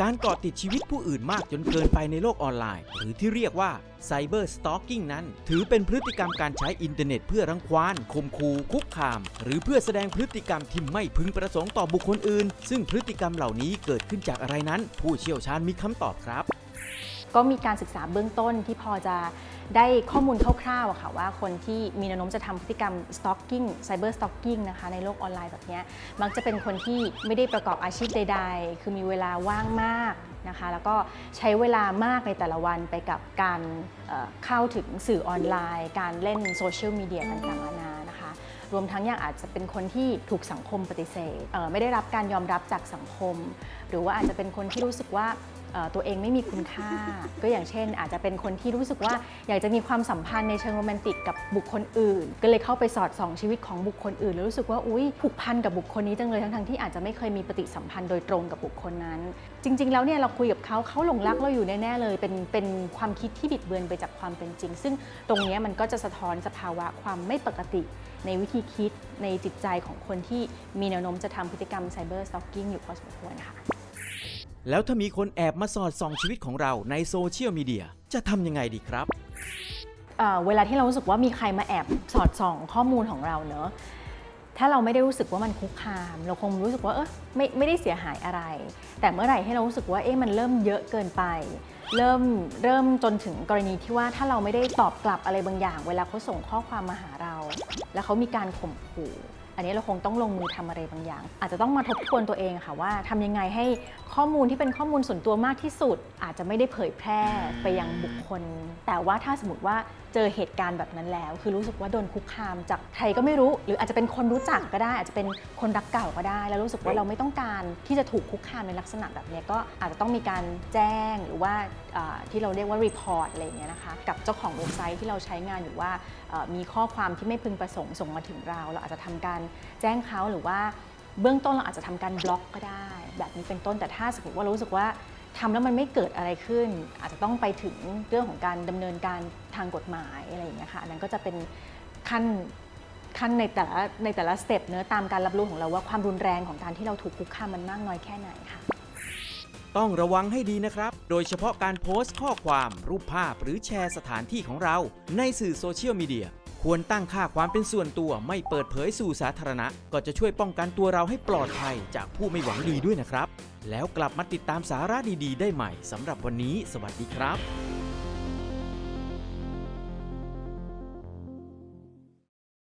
การเกาะติดชีวิตผู้อื่นมากจนเกินไปในโลกออนไลน์ หรือที่เรียกว่าไซเบอร์สตอกกิ้งนั้น ถือเป็นพฤติกรรมการใช้อินเทอร์เน็ตเพื่อรังควานข่มขู่คุกคาม หรือเพื่อแสดงพฤติกรรมที่ไม่พึงประสงค์ต่อบุคคลอื่น ซึ่งพฤติกรรมเหล่านี้เกิดขึ้นจากอะไรนั้น ผู้เชี่ยวชาญมีคำตอบครับ ก็มีการศึกษาเบื้องต้นที่พอจะได้ข้อมูลคร่าวๆค่ะว่าคนที่มีแนวโน้มจะทำพฤติกรรม stalking cyber stalking นะคะในโลกออนไลน์แบบนี้มักจะเป็นคนที่ไม่ได้ประกอบอาชีพใด ๆ คือมีเวลาว่างมากนะคะ แล้วก็ใช้เวลามากในแต่ละวันไปกับการเข้าถึงสื่อออนไลน์ การเล่นโซเชียลมีเดียต่างๆนานานะคะรวมทั้งยังอาจจะเป็นคนที่ถูกสังคมปฏิเสธไม่ได้รับการยอมรับจากสังคม หรือว่าอาจจะเป็นคนที่รู้สึกว่า ตัวเองไม่มีคุณค่า ก็อย่างเช่น อาจจะเป็นคนที่รู้สึกว่าอยากจะมีความสัมพันธ์ในเชิงโรแมนติกกับบุคคลอื่น ก็เลยเข้าไปสอดส่องชีวิตของบุคคลอื่นแล้วรู้สึกว่าอุ้ยผูกพันกับบุคคลนี้จังเลยทั้งๆที่อาจจะไม่เคยมีปฏิสัมพันธ์โดยตรงกับบุคคลนั้น จริง ๆ แล้วเนี่ยเราคุยกับเขาเขาหลงรักเราอยู่แน่ๆเลยเป็นเป็นความคิดที่บิดเบือนไปจากความเป็นจริง ซึ่งตรงนี้มันก็จะสะท้อนสภาวะความไม่ปกติในวิธีคิดในจิตใจของคนที่มีแนวโน้มจะทำพฤติกรรมไซเบอร์สต a อกกิ้งอยู่พอสมควรค่ะ แล้วถ้ามีคนแอบมาสอดส่องชีวิตของเราในโซเชียลมีเดียจะทำยังไงดีครับ เอ่อเวลาที่เรารู้สึกว่ามีใครมาแอบสอดส่องข้อมูลของเราเนอะถ้าเราไม่ได้รู้สึกว่ามันคุกคาม เราคงรู้สึกว่าเออไม่ไม่ได้เสียหายอะไร แต่เมื่อไหร่ให้เรารู้สึกว่าเอ๊ะมันเริ่มเยอะเกินไป เริ่มเริ่มจนถึงกรณีที่ว่าถ้าเราไม่ได้ตอบกลับอะไรบางอย่าง เวลาเขาส่งข้อความมาหาเรา แล้วเขามีการข่มขู่ อันนี้เราคงต้องลงมือทำอะไรบางอย่าง อาจจะต้องมาทบทวนตัวเองค่ะว่าทำยังไงให้ข้อมูลที่เป็นข้อมูลส่วนตัวมากที่สุด อาจจะไม่ได้เผยแพร่ไปยังบุคคล แต่ว่าถ้าสมมติว่าเจอเหตุการณ์แบบนั้นแล้ว คือรู้สึกว่าโดนคุกคามจากใครก็ไม่รู้ หรืออาจจะเป็นคนรู้จักก็ได้ อาจจะเป็นคนรักเก่าก็ได้ แล้วรู้สึกว่าเราไม่ต้องการที่จะถูกคุกคามในลักษณะแบบนี้ก็อาจจะต้องมีการแจ้งหรือว่าที่เราเรียกว่า report อะไรอย่างเงี้ยนะคะกับเจ้าของเว็บไซต์ที่เราใช้งานอยู่ว่ามีข้อความที่ไม่พึงประสงค์ส่งมาถึงเรา เราอาจจะทำการแจ้งเขาหรือว่าเบื้องต้นเราอาจจะทำการบล็อกก็ได้ แบบนี้เป็นต้นแต่ถ้าสมมติว่ารู้สึกว่าทำแล้วมันไม่เกิดอะไรขึ้น อาจจะต้องไปถึงเรื่องของการดำเนินการทางกฎหมายอะไรอย่างเงี้ยค่ะอันนั้นก็จะเป็นขั้นขั้นในแต่ละในแต่ละสเต็ปเนื้อตามการรับรู้ของเราว่าความรุนแรงของการที่เราถูกคุกคามมันมากน้อยแค่ไหนค่ะ ต้องระวังให้ดีนะครับ โดยเฉพาะการโพสต์ข้อความ รูปภาพหรือแชร์สถานที่ของเรา ในสื่อโซเชียลมีเดีย ควรตั้งค่าความเป็นส่วนตัวไม่เปิดเผยสู่สาธารณะ ก็จะช่วยป้องกันตัวเราให้ปลอดภัยจากผู้ไม่หวังดีด้วยนะครับ แล้วกลับมาติดตามสาระดีๆ ได้ใหม่สำหรับวันนี้ สวัสดีครับ